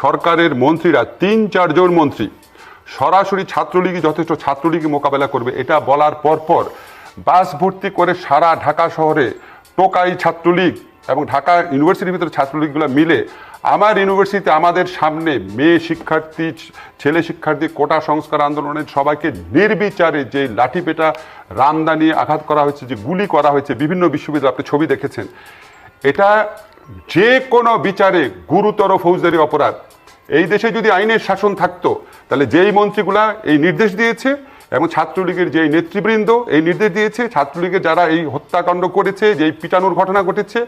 সরকারের মন্ত্রীরা, তিন চারজন মন্ত্রী, সরাসরি ছাত্রলীগই যথেষ্ট ছাত্রলীগই মোকাবেলা করবে, এটা বলার পরপর বাস ভর্তি করে সারা ঢাকা শহরে টোকাই ছাত্রলীগ এবং ঢাকা ইউনিভার্সিটির ভিতরে ছাত্রলীগগুলো মিলে আমার ইউনিভার্সিটিতে আমাদের সামনে মেয়ে শিক্ষার্থী, ছেলে শিক্ষার্থী, কোটা সংস্কার আন্দোলনের সবাইকে নির্বিচারে যে লাঠিপেটা রামদা নিয়ে আঘাত করা হয়েছে, যে গুলি করা হয়েছে, বিভিন্ন বিশ্ববিদ্যালয়ে আপনি ছবি দেখেছেন, এটা যে কোনো বিচারে গুরুতর ফৌজদারি অপরাধ। এই দেশে যদি আইনের শাসন থাকতো, তাহলে যেই মন্ত্রীগুলা এই নির্দেশ দিয়েছে এবং ছাত্রলীগের যে নেতৃবৃন্দ এই নির্দেশ দিয়েছে, ছাত্রলীগের যারা এই হত্যাকাণ্ড করেছে, যেই পিটানোর ঘটনা ঘটেছে,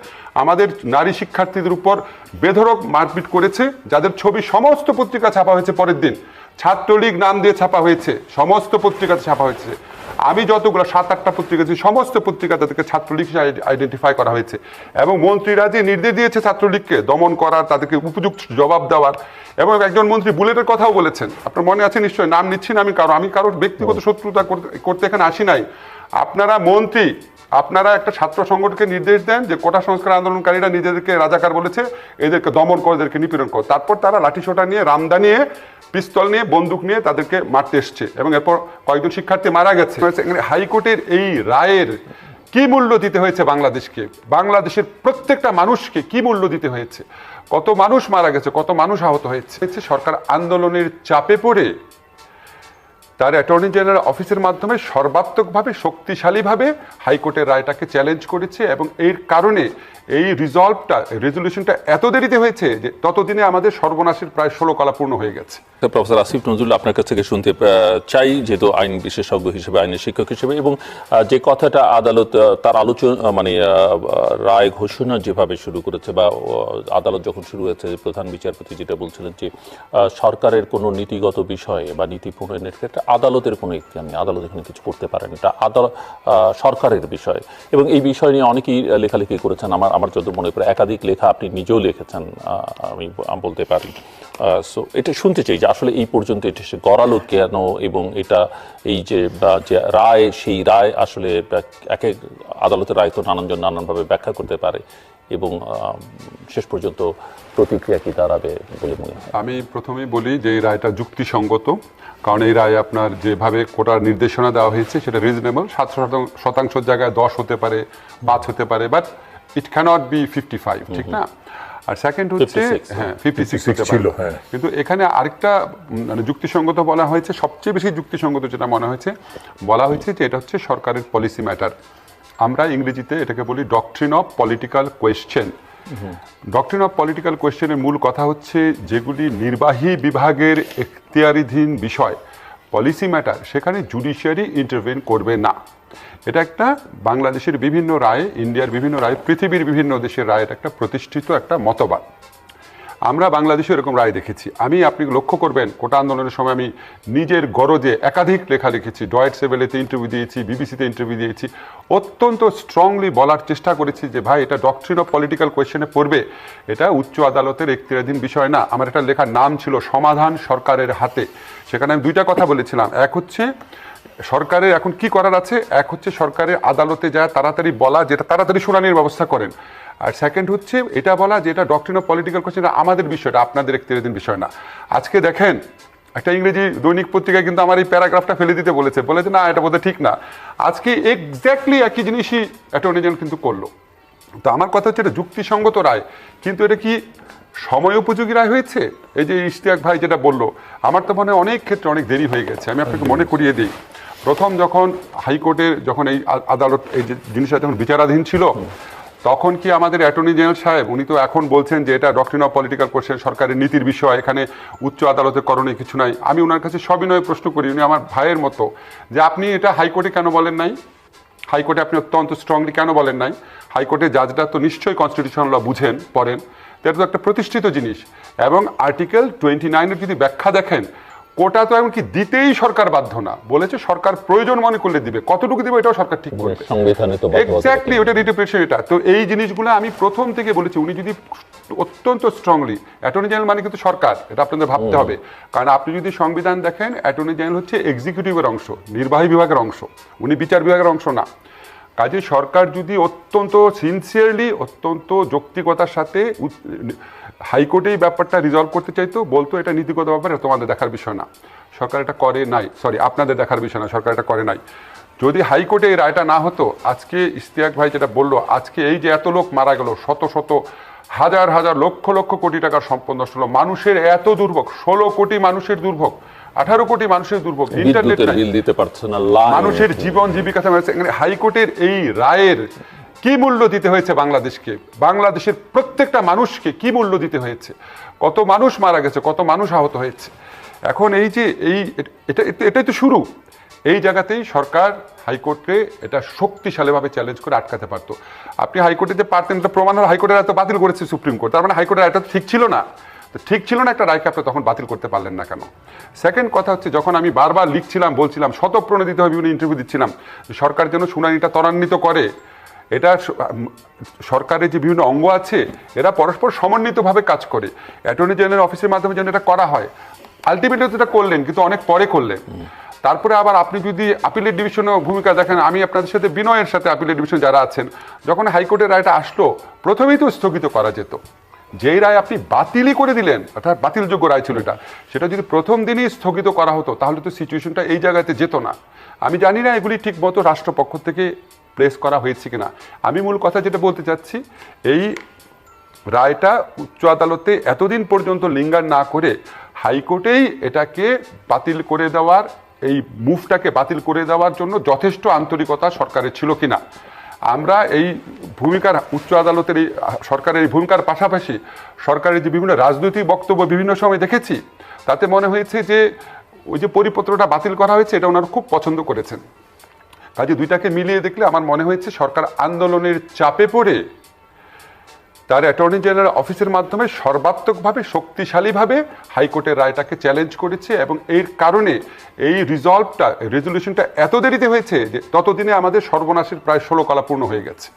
আমাদের নারী শিক্ষার্থীদের উপর বেধরক মারপিট করেছে, যাদের ছবি সমস্ত পত্রিকা ছাপা হয়েছে পরের দিন। ছাত্রলীগ নাম দিয়ে ছাপা হয়েছে, সমস্ত পত্রিকাতে ছাপা হয়েছে। আমি যতগুলো সাত আটটা পত্রিকা আছে সমস্ত পত্রিকা তাদেরকে ছাত্রলীগ হিসেবে আইডেন্টিফাই করা হয়েছে। এবং মন্ত্রীরা যে নির্দেশ দিয়েছে ছাত্রলীগকে দমন করার তাদেরকে উপযুক্ত জবাব দেওয়ার এবং একজন মন্ত্রী বুলেটের কথাও বলেছেন। আপনার মনে আছে নিশ্চয় নাম নিচ্ছি না আমি কারও আমি কারোর ব্যক্তিগত শত্রুতা করতে- করতে এখানে আসি নাই। আপনারা মন্ত্রী আপনারা একটা ছাত্র সংগঠনকে নির্দেশ দেন যে কোটা সংস্কার আন্দোলনকারীরা নিজেদেরকে রাজাকার বলেছে এদেরকে দমন করে এদেরকে নিপীড়ন কর। তারপর তারা লাঠিসোটা নিয়ে রামদা নিয়ে পিস্তল নিয়ে, বন্দুক নিয়ে তাদেরকে মারতে এসছে এবং এরপর কয়েকজন শিক্ষার্থী মারা গেছে। হাইকোর্টের এই রায়ের কি মূল্য দিতে হয়েছে বাংলাদেশকে? বাংলাদেশের প্রত্যেকটা মানুষকে কি মূল্য দিতে হয়েছে? কত মানুষ মারা গেছে, কত মানুষ আহত হয়েছে সরকার আন্দোলনের চাপে পড়ে তার অ্যাটর্নি জেনারেল অফিসের মাধ্যমে সর্বাত্মকভাবে শক্তিশালীভাবে হাইকোর্টের রায়টাকে চ্যালেঞ্জ করেছে এবং এর কারণে এই রিজলভটা রেজলিউশনটা এত দেরিতে হয়েছে যে ততদিনে আমাদের সর্বনাশের প্রায় ষোলো কলা পূর্ণ হয়ে গেছে। প্রফেসর আসিফ নজরুল আপনার কাছ থেকে শুনতে চাই যেহেতু আইন বিশেষজ্ঞ হিসেবে, আইনের শিক্ষক হিসেবে এবং যে কথাটা আদালত তার আলোচনা মানে রায় ঘোষণা যেভাবে শুরু করেছে বা আদালত যখন শুরু হয়েছে, প্রধান বিচারপতি যেটা বলছিলেন যে সরকারের কোনো নীতিগত বিষয়ে বা নীতি প্রণয়নের ক্ষেত্রে আদালতের কোনো ইতিহার নেই। আদালত এখানে কিছু করতে পারেন। এটা আদালত সরকারের বিষয়। এবং এই বিষয় নিয়ে অনেকেই লেখালেখি করেছেন। আমার আমার যত মনে পড়ে, একাধিক লেখা আপনি নিজেও লিখেছেন আমি বলতে পারি। সো এটা শুনতে চাই যে আসলে এই পর্যন্ত এটা সে গড়ালো কেন? এবং এটা এই যে যে রায়, সেই রায় আসলে এক এক আদালতের রায় তো নানানজন নানানভাবে ব্যাখ্যা করতে পারে। এবং শেষ পর্যন্ত প্রতিক্রিয়া কি দাঁড়াবে বলে মনে হয়? আমি প্রথমেই বলি যে এই রায়টা যুক্তিসঙ্গত কারণ এই রায় আপনার যেভাবে কোটার নির্দেশনা দেওয়া হয়েছে সেটা রিজনেবল সাত শতাংশ- শতাংশের জায়গায় দশ হতে পারে পাঁচ হতে পারে but it cannot be fifty five ঠিক না? আর সেকেন্ড হচ্ছে হ্যাঁ। ফিফটি সিক্স 56 ছিল, হ্যাঁ। কিন্তু এখানে আরেকটা মানে যুক্তিসঙ্গত বলা হয়েছে সবচেয়ে বেশি যুক্তিসঙ্গত যেটা মনে হয়েছে বলা হয়েছে যে এটা হচ্ছে সরকারের পলিসি ম্যাটার আমরা ইংরেজিতে এটাকে বলি doctrine of political question doctrine of political কোয়েশ্চেনের মূল কথা হচ্ছে যেগুলি নির্বাহী বিভাগের এখতিয়ারিধীন বিষয়। পলিসি ম্যাটার সেখানে জুডিশিয়ারি ইন্টারভেন করবে না। এটা একটা বাংলাদেশের বিভিন্ন রায়, ইন্ডিয়ার বিভিন্ন রায়, পৃথিবীর বিভিন্ন দেশের রায় এটা একটা প্রতিষ্ঠিত একটা মতবাদ। আমরা বাংলাদেশে এরকম রায় দেখেছি। আমি, আপনি লক্ষ্য করবেন, কোটা আন্দোলনের সময় আমি নিজের গরজে একাধিক লেখা লিখেছি। ডয়েট সেভেলেতে ইন্টারভিউ দিয়েছি, বিবিসিতে ইন্টারভিউ দিয়েছি। অত্যন্ত স্ট্রংলি বলার চেষ্টা করেছি যে, ভাই, এটা ডকট্রিন অফ পলিটিক্যাল কোয়েশ্চেনে পড়বে। এটা উচ্চ আদালতের এখতিয়ারাধীন বিষয় না। আমার একটা লেখার নাম ছিল, সমাধান সরকারের হাতে। সেখানে আমি দুইটা কথা বলেছিলাম। এক হচ্ছে সরকারের এখন কি করার আছে? এক হচ্ছে সরকারের আদালতে যা তাড়াতাড়ি বলা, যেটা তাড়াতাড়ি শুনানির ব্যবস্থা করেন। আর সেকেন্ড হচ্ছে, এটা বলা যে এটা ডক্টরিন অফ পলিটিক্যাল কোয়েশ্চেন আমাদের বিষয়টা আপনাদের একটিদিন বিষয় না। আজকে দেখেন, একটা ইংরেজি দৈনিক পত্রিকায় কিন্তু আমার এই প্যারাগ্রাফটা ফেলে দিতে বলেছে। বলেছে, না, এটা বোধহয় ঠিক না। আজকে এক্স্যাক্টলি একই জিনিসই অ্যাটর্নি জেনারেল কিন্তু করল। তো আমার কথা হচ্ছে, এটা যুক্তিসঙ্গত রায়। কিন্তু এটা কি সময় উপযোগী রায় হয়েছে? এই যে ইশতিয়াক ভাই যেটা বলল, আমার তো মনে হয় অনেক ক্ষেত্রে অনেক দেরি হয়ে গেছে। আমি আপনাকে মনে করিয়ে দিই। প্রথম যখন হাইকোর্টের যখন এই আদালত, এই জিনিসটা যখন বিচারাধীন ছিল, তখন কি আমাদের অ্যাটর্নি জেনারেল সাহেব, উনি তো এখন বলছেন যে এটা ডক্টরিন অফ পলিটিক্যাল কোশ্চেন সরকারের নীতির বিষয়, এখানে উচ্চ আদালতের করণীয় কিছু নাই। আমি ওনার কাছে সবিনয় প্রশ্ন করি, উনি আমার ভাইয়ের মতো, যে আপনি এটা হাইকোর্টে কেন বলেন নাই? হাইকোর্টে আপনি অত্যন্ত স্ট্রংলি কেন বলেন নাই? হাইকোর্টের জাজরা তো নিশ্চয়ই কনস্টিটিউশনাল ল বুঝেন, পড়েন। এটা তো একটা প্রতিষ্ঠিত জিনিস। এবং আর্টিকেল টোয়েন্টি নাইনের যদি ব্যাখ্যা দেখেন কোটা তো এমনকি দিতেই সরকার বাধ্য না। বলেছে সরকার প্রয়োজন মনে করলে দিবে। কতটুকু দিবে এটাও সরকার ঠিক করবে সংবিধানে তো এক্স্যাক্টলি ওটা ইন্টারপ্রিটেশন এটা। তো এই জিনিসগুলো আমি প্রথম থেকে বলেছি উনি যদি অত্যন্ত স্ট্রংলি অ্যাটর্নি জেনারেল মানে কিন্তু সরকার এটা আপনাদের ভাবতে হবে। কারণ আপনি যদি সংবিধান দেখেন অ্যাটর্নি জেনারেল হচ্ছে এক্সিকিউটিভের অংশ নির্বাহী বিভাগের অংশ। উনি বিচার বিভাগের অংশ না। কাজে সরকার যদি অত্যন্ত সিনসিয়ারলি অত্যন্ত যৌক্তিকতার সাথে হাইকোর্টে এই ব্যাপারটা রিজলভ করতে চাইতো, বলতো এটা নীতিগত ব্যাপার তোমাদের দেখার বিষয় না। সরকার এটা করে নাই। সরি আপনাদের দেখার বিষয় না, সরকার এটা করে নাই। যদি হাইকোর্টে এই রায়টা না হতো, আজকে ইস্তিয়াক ভাই যেটা বলল, আজকে এই যে এত লোক মারা গেল, শত শত, হাজার হাজার লক্ষ লক্ষ কোটি টাকার সম্পদ নষ্ট হলো, মানুষের এত দুর্ভোগ, ষোলো কোটি মানুষের দুর্ভোগ আঠারো কোটি মানুষের দুর্ভোগ ইন্টারনেট বিল দিতে পারছে না মানুষের জীবন জীবিকা এখানে হাইকোর্টের এই রায়ের কি মূল্য দিতে হয়েছে বাংলাদেশকে? বাংলাদেশের প্রত্যেকটা মানুষকে কি মূল্য দিতে হয়েছে? কত মানুষ মারা গেছে কত মানুষ আহত হয়েছে? এখন এই যে এই এটা এটা- এটাই তো শুরু। এই জায়গাতেই সরকার হাইকোর্টে এটা শক্তিশালীভাবে চ্যালেঞ্জ করে আটকাতে পারতো। আপনি হাইকোর্টে যে পারতেন এটা প্রমাণ হলো হাইকোর্টের এত বাতিল করেছে সুপ্রিম কোর্ট। তার মানে হাইকোর্টের তো ঠিক ছিল না। তো ঠিক ছিল না একটা রায়কে আপনি তখন বাতিল করতে পারলেন না কেন? সেকেন্ড কথা হচ্ছে, যখন আমি বারবার লিখছিলাম, বলছিলাম শতপ্রণোদিত হয়ে বিভিন্ন ইন্টারভিউ দিচ্ছিলাম, সরকার যেন শুনানিটা ত্বরান্বিত করে। এটা সরকারের যে বিভিন্ন অঙ্গ আছে, এরা পরস্পর সমন্বিতভাবে কাজ করে। অ্যাটর্নি জেনারেল অফিসের মাধ্যমে যেন এটা করা হয়। আলটিমেটলি তো এটা করলেন, কিন্তু অনেক পরে করলেন। তারপরে আবার আপনি যদি আপিলের ডিভিশনে ভূমিকা দেখেন, আমি আপনাদের সাথে বিনয়ের সাথে আপিলের ডিভিশন যারা আছেন, যখন হাইকোর্টের রায়টা আসলো, প্রথমেই তো স্থগিত করা যেত। যেই রায় আপনি বাতিলই করে দিলেন, অর্থাৎ বাতিলযোগ্য রায় ছিল এটা, সেটা যদি প্রথম দিনই স্থগিত করা হতো, তাহলে তো সিচুয়েশনটা এই জায়গাতে যেত না। আমি জানি না এগুলি ঠিক মতো রাষ্ট্রপক্ষ থেকে প্রেস করা হয়েছে কিনা। আমি মূল কথা যেটা বলতে চাচ্ছি, এই রায়টা উচ্চ আদালতে এতদিন পর্যন্ত লিঙ্গার না করে হাইকোর্টেই এটাকে বাতিল করে দেওয়ার, এই মুভটাকে বাতিল করে দেওয়ার জন্য যথেষ্ট আন্তরিকতা সরকারের ছিল কিনা। আমরা এই ভূমিকার উচ্চ আদালতের এই সরকারের এই ভূমিকার পাশাপাশি সরকারের যে বিভিন্ন রাজনৈতিক বক্তব্য বিভিন্ন সময় দেখেছি, তাতে মনে হয়েছে যে ওই যে পরিপত্রটা বাতিল করা হয়েছে, এটা ওনারা খুব পছন্দ করেছেন। কাজে দুইটাকে মিলিয়ে দেখলে আমার মনে হয়েছে সরকার আন্দোলনের চাপে পড়ে তার অ্যাটর্নি জেনারেল অফিসের মাধ্যমে সর্বাত্মকভাবে শক্তিশালীভাবে হাইকোর্টের রায়টাকে চ্যালেঞ্জ করেছে এবং এর কারণে এই রিজলভটা, রেজলিউশনটা এত দেরিতে হয়েছে যে ততদিনে আমাদের সর্বনাশের প্রায় ষোলো কলা পূর্ণ হয়ে গেছে।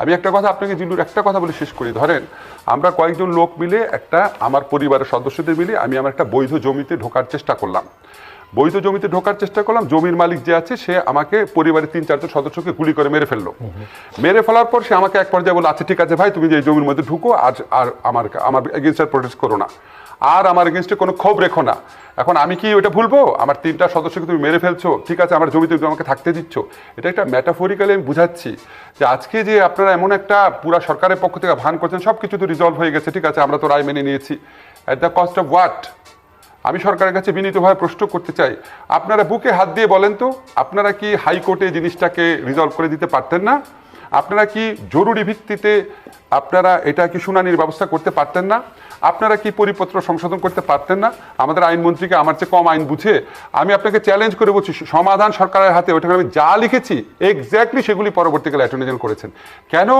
আমি একটা কথা আপনাকে জিলুর একটা কথা বলে শেষ করি। ধরেন, আমরা কয়েকজন লোক মিলে একটা, আমার পরিবারের সদস্যদের মিলে আমি আমার একটা বৈধ জমিতে ঢোকার চেষ্টা করলাম। বৈধ জমিতে ঢোকার চেষ্টা করলাম জমির মালিক যে আছে সে আমাকে পরিবারের তিন চারজন সদস্যকে গুলি করে মেরে ফেলল। মেরে ফেলার পর সে আমাকে এক পর্যায়ে বলল আচ্ছা ঠিক আছে ভাই তুমি যে এই জমির মধ্যে ঢুকো আজ আর আমার আমার এগেনস্ট প্রোটেস্ট করো না। আর আমার এগেনস্টে কোনো ক্ষোভ রেখো না। এখন আমি কি ওটা ভুলবো? আমার তিনটা সদস্যকে তুমি মেরে ফেলছো। ঠিক আছে আমার জমিতে তুমি আমাকে থাকতে দিচ্ছ। এটা একটা ম্যাটাফোরিক্যালি আমি বুঝাচ্ছি যে আজকে যে আপনারা এমন একটা পুরা সরকারের পক্ষ থেকে ভান করছেন সব কিছু তো রিজলভ হয়ে গেছে। ঠিক আছে আমরা তো রায় মেনে নিয়েছি। At the cost of what আমি সরকারের কাছে বিনীতভাবে প্রশ্ন করতে চাই, আপনারা বুকে হাত দিয়ে বলেন তো, আপনারা কি হাইকোর্টে জিনিসটাকে রিজলভ করে দিতে পারতেন না? আপনারা কি জরুরি ভিত্তিতে আপনারা এটা কি শুনানির ব্যবস্থা করতে পারতেন না? আপনারা কি পরিপত্র সংশোধন করতে পারতেন না? আমাদের আইনমন্ত্রীকে আমার চেয়ে কম আইন বুঝে আমি আপনাকে চ্যালেঞ্জ করে বলছি সমাধান সরকারের হাতে ওইটাকে আমি যা লিখেছি এক্স্যাক্টলি সেগুলি পরবর্তীকালে অ্যাটর্নি জেনারেল করেছেন। কেন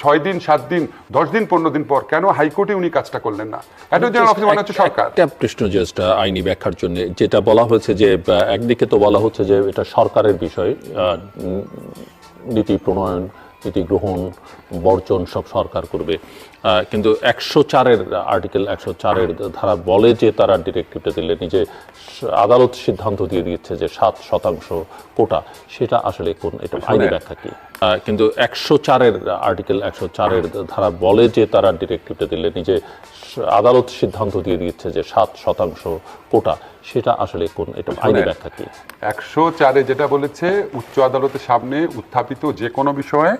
ছয় দিন সাত দিন দশ দিন পনেরো দিন পর কেন হাইকোর্টে উনি কাজটা করলেন না? অ্যাটর্নি জেনারেল অফিস মানে হচ্ছে সরকার। একটা প্রশ্ন জাস্ট আইনি ব্যাখ্যার জন্য যেটা বলা হয়েছে যে একদিকে তো বলা হচ্ছে যে এটা সরকারের বিষয় নীতি প্রণয়ন নীতি গ্রহণ বর্জন সব সরকার করবে। কিন্তু একশো চারের আর্টিকেল একশো চারের ধারা বলে যে তারা ডিরেক্টিভটা দিলে নিজে আদালত সিদ্ধান্ত দিয়ে দিচ্ছে যে সাত শতাংশ কোটা। সেটা আসলে কোন এটা আইনি ব্যাখ্যা কি? কিন্তু একশো চারের আর্টিকেল একশো চারের ধারা বলে যে তারা ডিরেক্টিভটা দিলে নিজে আদালত সিদ্ধান্ত দিয়ে দিচ্ছে যে সাত শতাংশ কোটা। সেটা আসলে কোন এটা আইনি ব্যাখ্যা কি? একশো চারে যেটা বলেছে উচ্চ আদালতের সামনে উত্থাপিত যে কোনো বিষয়ে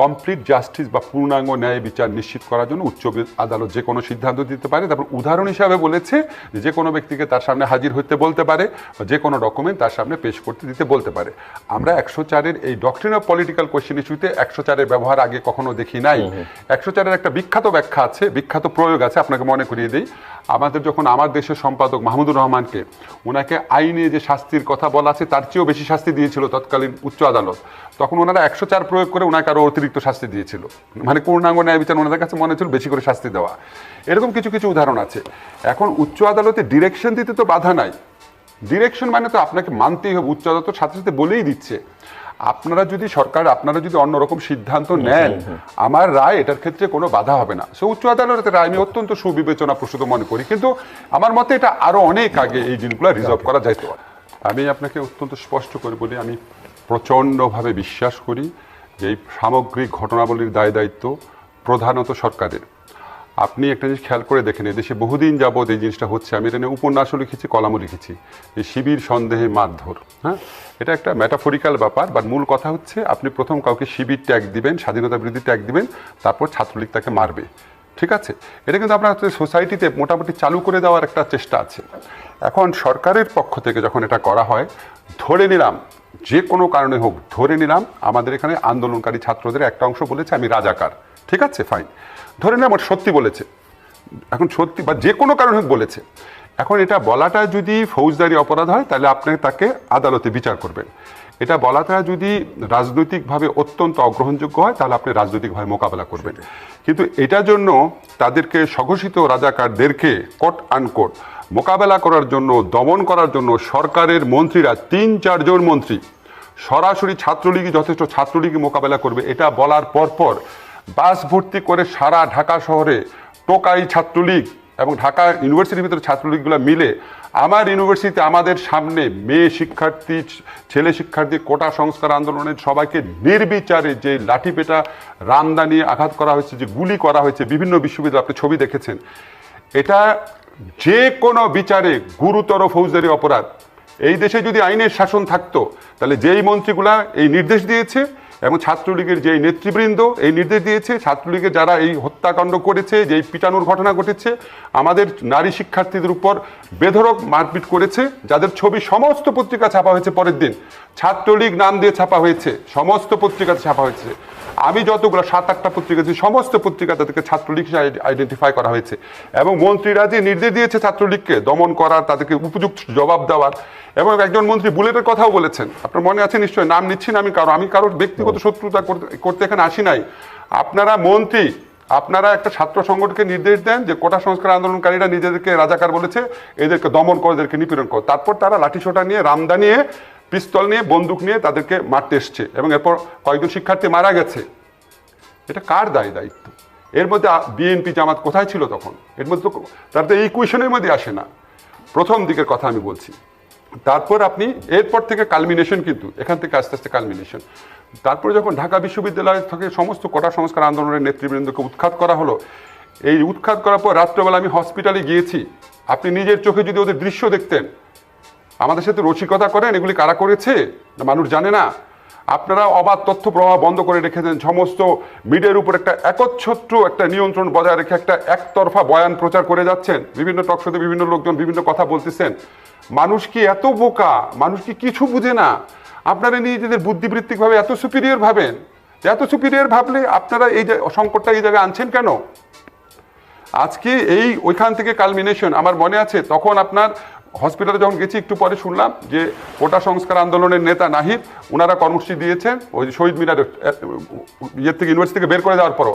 কমপ্লিট জাস্টিস বা পূর্ণাঙ্গ ন্যায় বিচার নিশ্চিত করার জন্য উচ্চ আদালত যে কোনো সিদ্ধান্ত দিতে পারে। তারপর উদাহরণ হিসাবে বলেছে যে কোনো ব্যক্তিকে তার সামনে হাজির হতে বলতে পারে বা যে কোনো ডকুমেন্ট তার সামনে পেশ করতে দিতে বলতে পারে। আমরা একশো চারের এই ডক্ট্রিন অফ পলিটিক্যাল কোয়েশ্চেন ইস্যুতে একশো চারের ব্যবহার আগে কখনো দেখি নাই। একশো চারের একটা বিখ্যাত ব্যাখ্যা আছে বিখ্যাত প্রয়োগ আছে আপনাকে মনে করিয়ে দিই। আমাদের যখন আমার দেশের সম্পাদক মাহমুদুর রহমানকে ওনাকে আইনে যে শাস্তির কথা বলা আছে তার চেয়েও বেশি শাস্তি দিয়েছিল তৎকালীন উচ্চ আদালত। তখন ওনারা একশো চার প্রয়োগ করে ওনাকে আরও অতিরিক্ত শাস্তি দিয়েছিল। মানে পূর্ণাঙ্গ ন্যায় বিচার ওনাদের কাছে মনে হচ্ছিল বেশি করে শাস্তি দেওয়া। এরকম কিছু কিছু উদাহরণ আছে। এখন উচ্চ আদালতে ডিরেকশন দিতে তো বাধা নাই। ডিরেকশন মানে তো আপনাকে মানতেই হবে। উচ্চ আদালত সাথে সাথে বলেই দিচ্ছে। আপনারা যদি সরকার আপনারা যদি অন্যরকম সিদ্ধান্ত নেন আমার রায় এটার ক্ষেত্রে কোনো বাধা হবে না। সে উচ্চ আদালতের রায় আমি অত্যন্ত সুবিবেচনা প্রসূত মনে করি। কিন্তু আমার মতে এটা আরও অনেক আগে এই জিনিসগুলো রিজার্ভ করা যাইতে। পারে আমি আপনাকে অত্যন্ত স্পষ্ট করে বলি আমি প্রচণ্ডভাবে বিশ্বাস করি। এই সামগ্রিক ঘটনাবলীর দায় দায়িত্ব প্রধানত সরকারের। আপনি একটা জিনিস খেয়াল করে দেখেন দেশে বহুদিন যাবৎ এই জিনিসটা হচ্ছে। আমি এটা নিয়ে উপন্যাসও লিখেছি, কলামও লিখেছি। এই শিবির সন্দেহে মারধর হ্যাঁ? এটা একটা ম্যাটাফরিক্যাল ব্যাপার বাট মূল কথা হচ্ছে আপনি প্রথম কাউকে শিবির ট্যাগ দিবেন, স্বাধীনতা বিরোধী ট্যাগ দিবেন, তারপর ছাত্রলীগ তাকে মারবে। ঠিক আছে? এটা কিন্তু আপনার সোসাইটিতে মোটামুটি চালু করে দেওয়ার একটা চেষ্টা আছে। এখন সরকারের পক্ষ থেকে যখন এটা করা হয়, ধরে নিলাম যে কোনো কারণে হোক, ধরে নিলাম আমাদের এখানে আন্দোলনকারী ছাত্রদের একটা অংশ বলেছে, আমি রাজাকার। ঠিক আছে ফাইন ধরে নিলাম আমার সত্যি বলেছে। এখন সত্যি বা যে কোনো কারণে হোক বলেছে। এখন এটা বলাটা যদি ফৌজদারি অপরাধ হয়, তাহলে আপনি তাকে আদালতে বিচার করবেন। এটা বলাটা যদি রাজনৈতিকভাবে অত্যন্ত অগ্রহণযোগ্য হয়, তাহলে আপনি রাজনৈতিকভাবে মোকাবেলা করবেন। কিন্তু এটার জন্য তাদেরকে স্বঘোষিত রাজাকারদেরকে কোট আনকোট মোকাবেলা করার জন্য, দমন করার জন্য সরকারের মন্ত্রীরা তিন চারজন মন্ত্রী সরাসরি ছাত্রলীগই যথেষ্ট ছাত্রলীগই মোকাবেলা করবে, এটা বলার পরপর বাস ভর্তি করে সারা ঢাকা শহরে টোকাই ছাত্রলীগ এবং ঢাকা ইউনিভার্সিটির ভিতরে ছাত্রলীগগুলো মিলে আমার ইউনিভার্সিটিতে আমাদের সামনে মেয়ে শিক্ষার্থী, ছেলে শিক্ষার্থী, কোটা সংস্কার আন্দোলনের সবাইকে নির্বিচারে যে লাঠিপেটা রামদা নিয়ে আঘাত করা হয়েছে, যে গুলি করা হয়েছে, বিভিন্ন বিশ্ববিদ্যালয়ে আপনি ছবি দেখেছেন, এটা যে কোনো বিচারে গুরুতর ফৌজদারি অপরাধ। এই দেশে যদি আইনের শাসন থাকতো তাহলে যেই মন্ত্রীগুলা এই নির্দেশ দিয়েছে এবং ছাত্রলীগের যে নেতৃবৃন্দ এই নির্দেশ দিয়েছে, ছাত্রলীগের যারা এই হত্যাকাণ্ড করেছে, যেই পিটানোর ঘটনা ঘটেছে, আমাদের নারী শিক্ষার্থীদের উপর বেধরক মারপিট করেছে, যাদের ছবি সমস্ত পত্রিকা ছাপা হয়েছে পরের দিন। ছাত্রলীগ নাম দিয়ে ছাপা হয়েছে, সমস্ত পত্রিকাতে ছাপা হয়েছে। আমি যতগুলো সাত, আটটা পত্রিকা দিয়েছি, সমস্ত পত্রিকা তাদেরকে ছাত্রলীগ আইডেন্টিফাই করা হয়েছে। এবং মন্ত্রীরা যে নির্দেশ দিয়েছে ছাত্রলীগকে দমন করার, তাদেরকে উপযুক্ত জবাব দেওয়ার, এবং একজন মন্ত্রী বুলেটের কথাও বলেছেন। আপনার মনে আছে নিশ্চয়ই? নাম নিচ্ছি না আমি কারও আমি কারোর ব্যক্তিগত শত্রুতা করতে- এখানে আসি নাই। আপনারা মন্ত্রী আপনারা একটা ছাত্র সংগঠনকে নির্দেশ দেন যে কোটা সংস্কার আন্দোলনকারীরা নিজেদেরকে রাজাকার বলেছে এদেরকে দমন করো এদেরকে নিপীড়ন করো। তারপর তারা লাঠিসোঁটা নিয়ে রামদা নিয়ে পিস্তল নিয়ে বন্দুক নিয়ে তাদেরকে মারতে এসছে এবং এরপর কয়েকজন শিক্ষার্থী মারা গেছে। এটা কার দায় দায়িত্ব? এর মধ্যে বিএনপি জামাত কোথায় ছিল তখন? এর মধ্যে তো তার তো এই কুয়েশনের মধ্যে আসে না। প্রথম দিকের কথা আমি বলছি। তারপর আপনি এরপর থেকে কালমিনেশন কিন্তু এখান থেকে আস্তে আস্তে কালমিনেশন তারপরে যখন ঢাকা বিশ্ববিদ্যালয় থেকে সমস্ত কটা সংস্কার আন্দোলনের নেতৃবৃন্দকে উৎখাত করা হলো, এই উৎখাত করার পর রাত্রেবেলা আমি হসপিটালে গিয়েছি। আপনি নিজের চোখে যদি ওদের দৃশ্য দেখতেন, আমাদের সাথে রসিকতা করেন, এগুলি কারা করেছে? মানুষ জানে না। আপনারা অবাধ তথ্য প্রবাহ বন্ধ করে রেখেছেন, সমস্ত মিডিয়ার উপর একটা একচ্ছত্র, একটা নিয়ন্ত্রণ বজায় রেখে একটা একতরফা বয়ান প্রচার করে যাচ্ছেন। বিভিন্ন টকশোতে বিভিন্ন লোকজন বিভিন্ন কথা বলতেছেন। মানুষ কি এত বোকা? মানুষ কি কিছু বুঝে না? আপনারা নিজেদের বুদ্ধিবৃত্তিকভাবে এত সুপিরিয়র ভাবেন এত সুপিরিয়র ভাবলে আপনারা এই সংকটটা এই জায়গায় আনছেন কেন? আজকে এই ওইখান থেকে কালমিনেশন আমার মনে আছে, তখন আপনার হসপিটালে যখন গেছি, একটু পরে শুনলাম যে কোটা সংস্কার আন্দোলনের নেতা নাহিদ ওনারা কর্মসূচি দিয়েছেন, ওই শহীদ মিনার ইয়ের থেকে ইউনিভার্সিটি থেকে বের করে দেওয়ার পরও।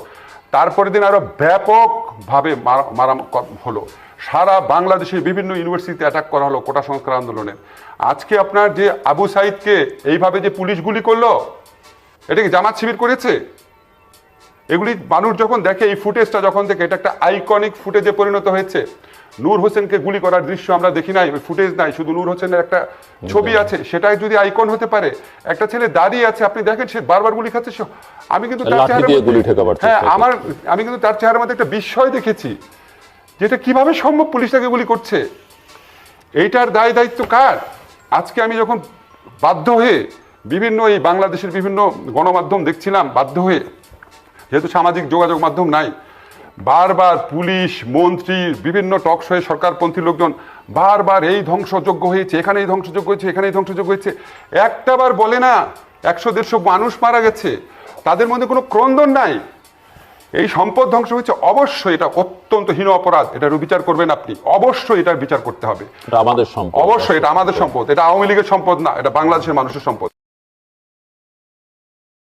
তারপরের দিন আরও ব্যাপকভাবে মারা হলো। সারা বাংলাদেশের বিভিন্ন ইউনিভার্সিটিতে অ্যাটাক করা হলো কোটা সংস্কার আন্দোলনে। আজকে আপনার যে আবু সাইদকে এইভাবে যে পুলিশ গুলি করল, এটা কি জামাত শিবির করেছে? এগুলি মানুষ যখন দেখে এই ফুটেজটা যখন দেখে এটা একটা আইকনিক ফুটেজে পরিণত হয়েছে। নূর হোসেনকে গুলি করার দৃশ্য আমরা দেখি নাই ফুটেজ নাই শুধু নূর হোসেনের একটা ছবি আছে সেটাই যদি আইকন হতে পারে। একটা ছেলে দাঁড়িয়ে আছে আপনি দেখেন সে বারবার গুলি খাচ্ছে আমি কিন্তু তার হ্যাঁ আমার আমি কিন্তু তার চেহারার মধ্যে একটা বিস্ময় দেখেছি যেটা কীভাবে সম্ভব পুলিশ তাকে গুলি করছে? এইটার দায় দায়িত্ব কার? আজকে আমি যখন বাধ্য হয়ে বিভিন্ন এই বাংলাদেশের বিভিন্ন গণমাধ্যম দেখছিলাম বাধ্য হয়ে যেহেতু সামাজিক যোগাযোগ মাধ্যম নাই বারবার পুলিশ মন্ত্রী বিভিন্ন টক শোয়ে সরকারপন্থী লোকজন বারবার এই ধ্বংসযোগ্য হয়েছে এখানে এই ধ্বংসযোগ্য হয়েছে এখানে এই ধ্বংসযোগ্য হয়েছে। একটাবার বলে না একশো দেড়শো মানুষ মারা গেছে তাদের মধ্যে কোনো ক্রন্দন নাই। এই সম্পদ ধ্বংস হয়েছে অবশ্যই এটা অত্যন্ত হীন অপরাধ এটার বিচার করবেন আপনি অবশ্যই এটার বিচার করতে হবে। আমাদের সম্পদ। অবশ্যই এটা আমাদের সম্পদ এটা আওয়ামী লীগের সম্পদ না এটা বাংলাদেশের মানুষের সম্পদ।